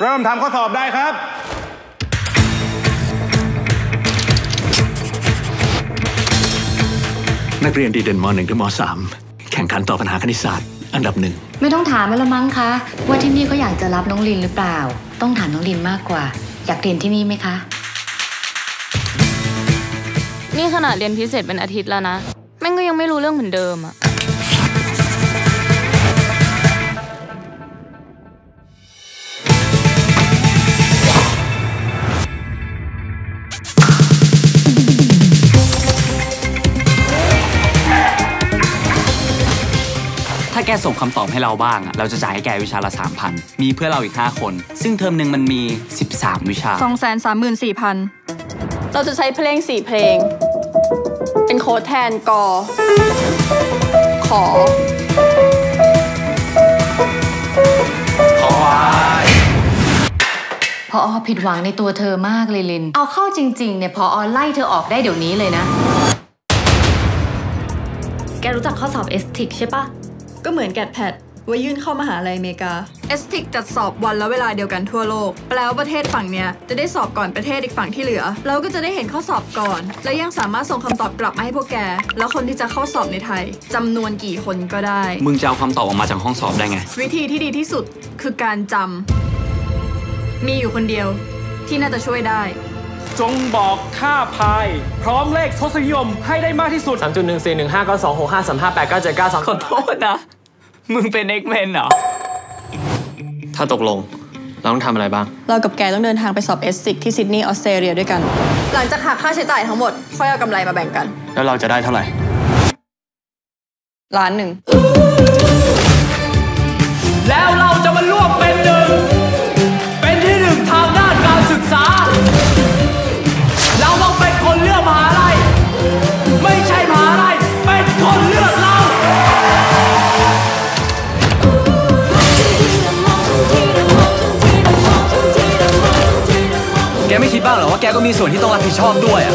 เริ่มทำข้อสอบได้ครับ นักเรียนดีเด่นม .1 ถึงม .3 แข่งขันต่อบปัญหาคณิตศาสตร์ อันดับหนึ่ง ไม่ต้องถามแล้วละมั้งคะ ว่าที่นี่เขาอยากจะรับน้องลินหรือเปล่า ต้องถามน้องลินมากกว่า อยากเรียนที่นี่ไหมคะ นี่ขนาดเรียนพิเศษเป็นอาทิตย์แล้วนะ แม่งก็ยังไม่รู้เรื่องเหมือนเดิมอะ ถ้าแกส่งคำตอบให้เราบ้างอะเราจะจ่ายให้แกวิชาละ 3,000 มีเพื่อนเราอีก 5 คน ซึ่งเทอมหนึ่งมันมี 13 วิชาสองแสนสามหมื่นสี่พันเราจะใช้เพลงสี่เพลง เป็นโค้ดแทนกอขอพออผิดหวังในตัวเธอมากเลยลิน เอาเข้าจริงๆเนี่ยพออไล่เธอออกได้เดี๋ยวนี้เลยนะ แกรู้จักข้อสอบเอสติกใช่ปะ ก็เหมือนแกดแพดไว้ยื่นเข้ามหาลัยอเมริกาเอสติกจัดสอบวันและเวลาเดียวกันทั่วโลก แปลว่าประเทศฝั่งเนี้ยจะได้สอบก่อนประเทศอีกฝั่งที่เหลือ เราก็จะได้เห็นข้อสอบก่อน และยังสามารถส่งคำตอบกลับมาให้พวกแก แล้วคนที่จะเข้าสอบในไทยจำนวนกี่คนก็ได้ มึงจะเอาคำตอบออกมาจากห้องสอบได้ไง วิธีที่ดีที่สุดคือการจำมีอยู่คนเดียว ที่น่าจะช่วยได้ จงบอกค่าพาย พร้อมเลขทศนิยมให้ได้มากที่สุด3 1 4 1 5 9 2 6 5 3 5 8 9 7 9 2ขอโทษนะ มึงเป็น X-Men เหรอ ถ้าตกลง เราต้องทำอะไรบ้าง เรากับแกต้องเดินทางไปสอบเอสติกที่ซิดนีย์ออสเตรเลียด้วยกัน หลังจากหักค่าใช้จ่ายทั้งหมด ค่อยเอากำไรมาแบ่งกัน แล้วเราจะได้เท่าไหร่ล้านหนึ่ง แกไม่คิดบ้างเหรอว่าแกก็มีส่วนที่ต้องรับผิดชอบด้วยอะ